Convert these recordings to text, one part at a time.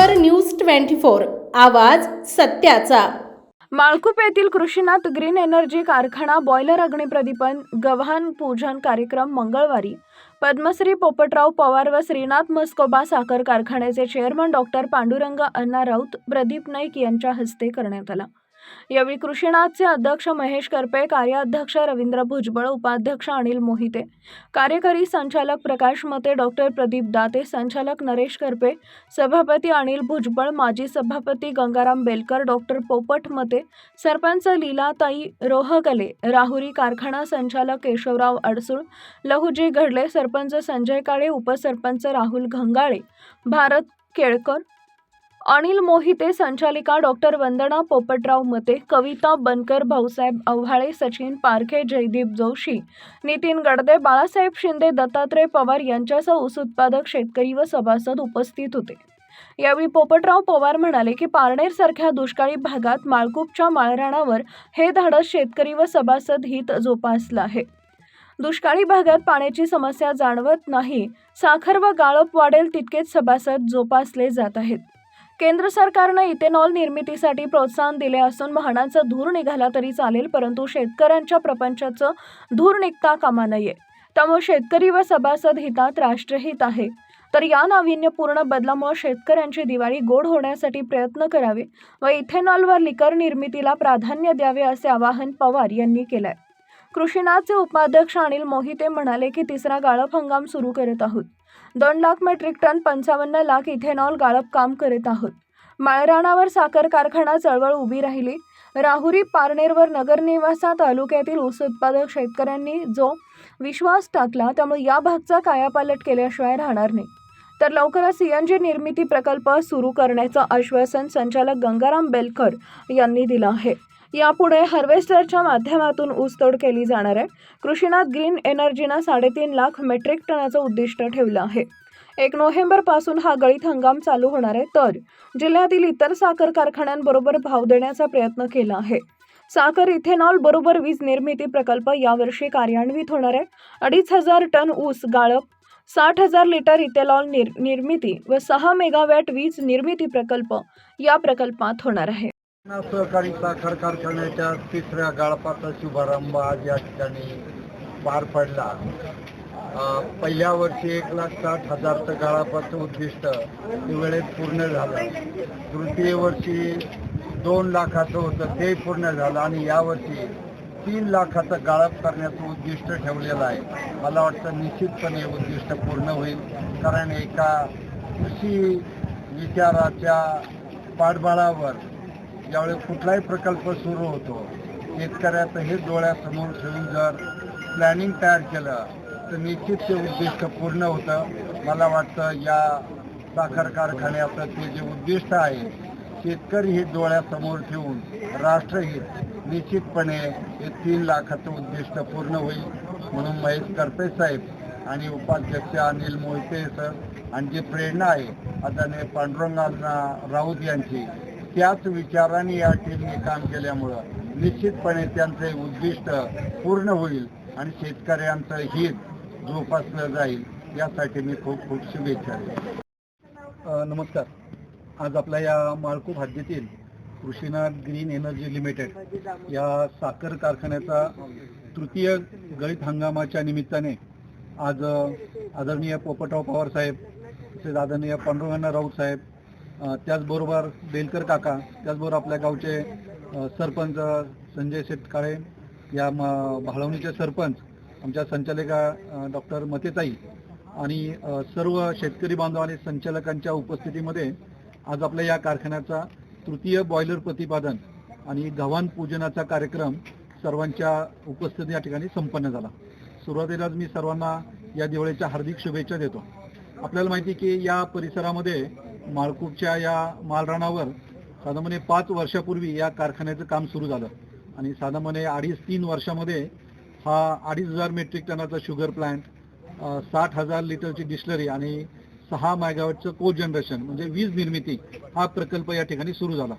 तर news twenty four आवाज सत्याचा. माळकूप येथील कृषीनाथ ग्रीन एनर्जी कारखाना बॉयलर अग्निप्रदीपन गव्हाण पूजन कार्यक्रम मंगळवारी. पद्मश्री पोपटराव पवार व श्रीनाथ मस्कोबा साखर कारखान्याचे चेअरमन डॉक्टर पांडुरंग अण्णा राऊत प्रदीप नाईक यांच्या हस्ते करण्यात आला. यावेळी कृषीनाथचे अध्यक्ष महेश करपे कार्याध्यक्ष रवींद्र भुजबळ उपाध्यक्ष अनिल मोहिते कार्यकारी संचालक प्रकाश मते डॉक्टर प्रदीप दाते संचालक नरेश करपे सभापती अनिल भुजबळ माजी सभापती गंगाराम बेलकर डॉक्टर पोपट मते सरपंच लीलाताई रोहगले राहुरी कारखाना संचालक केशवराव अडसूळ लहुजी घडले सरपंच संजय काळे उपसरपंच राहुल घंगाळे भारत केळकर अनिल मोहिते संचालिका डॉक्टर वंदना पोपटराव मते कविता बनकर भाऊसाहेब आव्हाळे सचिन पारखे जयदीप जोशी नितीन गडदे बाळासाहेब शिंदे दत्तात्रय पवार यांच्यासह ऊस उत्पादक शेतकरी व सभासद उपस्थित होते. यावेळी पोपटराव पवार म्हणाले की पारनेर सारख्या दुष्काळी भागात माळकूपच्या माळराणावर हे धाडस शेतकरी व सभासद हित जोपासलं आहे. दुष्काळी भागात पाण्याची समस्या जाणवत नाही साखर व गाळप वाढेल तितकेच सभासद जोपासले जात आहेत. केंद्र सरकारनं इथेनॉल निर्मितीसाठी प्रोत्साहन दिले असून वाहनांचा धूर निघाला तरी चालेल परंतु शेतकऱ्यांच्या प्रपंचाचं धूर निघता कामा नये. त्यामुळे शेतकरी व सभासद हितात राष्ट्रहित आहे. तर या नाविन्यपूर्ण बदलामुळे शेतकऱ्यांची दिवाळी गोड होण्यासाठी प्रयत्न करावे व इथेनॉल व लिकर निर्मितीला प्राधान्य द्यावे असे आवाहन पवार यांनी केलंय. कृषीनाथचे उपाध्यक्ष अनिल मोहिते म्हणाले की तिसरा गाळप हंगाम सुरू करत आहोत. दोन लाख मेट्रिक टन पंचावन्न लाख इथेनॉल गाळप काम करीत आहोत. माळराणावर साखर कारखाना चळवळ उभी राहिली. राहुरी पारनेरवर नगरनिवासा तालुक्यातील ऊस उत्पादक शेतकऱ्यांनी जो विश्वास टाकला त्यामुळे या भागचा कायापालट केल्याशिवाय राहणार नाही. तर लवकरच सी एन जी निर्मिती प्रकल्प सुरू करण्याचं आश्वासन संचालक गंगाराम बेलकर यांनी दिलं आहे. यापुढे हार्वेस्टरच्या माध्यमातून ऊसतोड केली जाणार आहे. कृषीनाथ ग्रीन एनर्जीनं साडेतीन लाख मेट्रिक टनाचं उद्दिष्ट ठेवलं आहे. एक नोव्हेंबरपासून हा गळीत हंगाम चालू होणार आहे तर जिल्ह्यातील इतर साखर कारखान्यांबरोबर भाव देण्याचा प्रयत्न केला आहे. साखर इथेनॉल बरोबर वीज निर्मिती प्रकल्प यावर्षी कार्यान्वित होणार आहे. अडीच हजार टन ऊस गाळप साठ हजार लिटर इथेनॉल निर निर्मिती व सहा मेगावॅट वीज निर्मिती प्रकल्प या प्रकल्पात होणार आहे. सहकारी साखर कारखान्याच्या तिसऱ्या गाळपाचा शुभारंभ आज या ठिकाणी पार पडला. पहिल्या वर्षी एक लाख साठ हजारचं गाळपाचं उद्दिष्ट वेळेत पूर्ण झालं. तृतीय वर्षी दोन लाखाचं होतं ते पूर्ण झालं आणि यावर्षी तीन लाखाचं गाळप करण्याचं उद्दिष्ट ठेवलेलं आहे. मला वाटतं निश्चितपणे उद्दिष्ट पूर्ण होईल कारण एका कृषी विचाराच्या पाठबळावर ज्यावेळी कुठलाही प्रकल्प सुरू होतो शेतकऱ्याचं हे डोळ्यासमोर ठेवून जर प्लॅनिंग तयार केलं तर निश्चित ते उद्दिष्ट पूर्ण होतं. मला वाटतं या साखर कारखान्याचं ते जे उद्दिष्ट आहे शेतकरी हे डोळ्यासमोर ठेवून राष्ट्रहित निश्चितपणे हे तीन लाखाचं उद्दिष्ट पूर्ण होईल म्हणून महेश करपे साहेब आणि उपाध्यक्ष अनिल मोहिते सर आणि जी प्रेरणा आहे आदरणीय पांडुरंगांना राऊत यांची त्याच विचाराने या टीमने काम केल्यामुळं निश्चितपणे त्यांचं उद्दिष्ट पूर्ण होईल आणि शेतकऱ्यांचं हित जोपासलं जाईल यासाठी मी खूप खूप शुभेच्छा देतो. नमस्कार. आज आपल्या या माळकू हद्दीतील कृषीनाथ ग्रीन एनर्जी लिमिटेड या साखर कारखान्याचा तृतीय गळीत हंगामाच्या निमित्ताने आज आदरणीय पोपटराव पवार साहेब तसेच आदरणीय पांडुरंगांना राऊत साहेब त्याचबरोबर बेलकर काका त्याचबरोबर आपल्या गावचे सरपंच संजय शेटकाळे या म भाळवणीचे सरपंच आमच्या संचालिका डॉक्टर मतेताई आणि सर्व शेतकरी बांधव आणि संचालकांच्या उपस्थितीमध्ये आज आपल्या या कारखान्याचा तृतीय बॉयलर प्रतिपादन आणि गव्हाण पूजनाचा कार्यक्रम सर्वांच्या उपस्थिती या ठिकाणी संपन्न झाला. सुरुवातीलाच मी सर्वांना या दिवाळीच्या हार्दिक शुभेच्छा देतो. आपल्याला माहिती की या परिसरामध्ये माळकूपच्या या मालरानावर साधारणपणे पाच वर्षापूर्वी या कारखान्याचं काम सुरू झालं. आणि साधारणपणे अडीच तीन वर्षामध्ये हा अडीच हजार मेट्रिक टनाचा शुगर प्लांट साठ हजार लिटरची डिस्लरी आणि सहा मायगावटचं को जनरेशन म्हणजे वीज निर्मिती हा प्रकल्प या ठिकाणी सुरू झाला.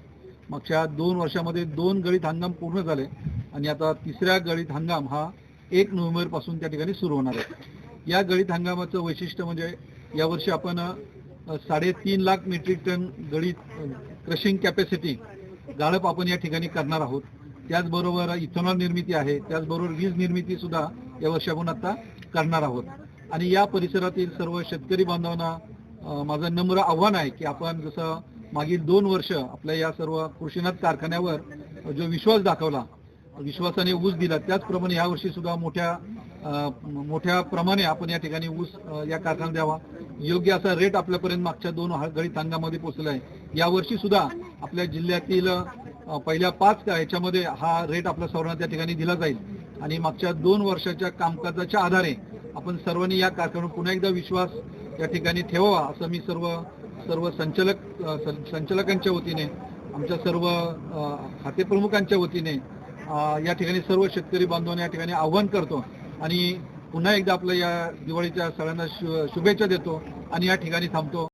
मागच्या दोन वर्षामध्ये दोन गळीत हंगाम पूर्ण झाले आणि आता तिसऱ्या गळीत हंगाम हा एक नोव्हेंबरपासून त्या ठिकाणी सुरू होणार आहे. या गळीत हंगामाचं वैशिष्ट्य म्हणजे यावर्षी आपण साडेतीन लाख मेट्रिक टन गळी क्रशिंग कॅपॅसिटी गाळप आपण या ठिकाणी करणार आहोत. त्याचबरोबर इथेनॉल निर्मिती आहे. त्याचबरोबर वीज निर्मिती सुद्धा या वर्षी आपण आता करणार आहोत. आणि या परिसरातील सर्व शेतकरी बांधवांना माझं नम्र आव्हान आहे की आपण जसं मागील दोन वर्ष आपल्या या सर्व कृषीनाथ कारखान्यावर जो विश्वास दाखवला विश्वासाने ऊस दिला त्याचप्रमाणे यावर्षी सुद्धा मोठ्या मोठ्या प्रमाणे आपण या ठिकाणी ऊस या कारखान्यात द्यावा. योग्य असा रेट आपल्यापर्यंत मागच्या दोन गळीत हंगामध्ये पोहोचला आहे. यावर्षी सुद्धा आपल्या जिल्ह्यातील पहिल्या पाच ह्याच्यामध्ये याच्यामध्ये हा रेट आपल्या सर्वांना त्या ठिकाणी दिला जाईल. आणि मागच्या दोन वर्षाच्या कामकाजाच्या आधारे आपण सर्वांनी या कारखान्यावर पुन्हा एकदा विश्वास या ठिकाणी ठेवावा असं मी सर्व सर्व संचालक संचालकांच्या वतीने आमच्या सर्व खातेप्रमुखांच्या वतीने या ठिकाणी सर्व शेतकरी बांधवांना या ठिकाणी आव्हान करतो. आणि पुन्हा एकदा आपल्या या दिवाळीच्या सगळ्यांना शु- शुभेच्छा देतो आणि या ठिकाणी थांबतो.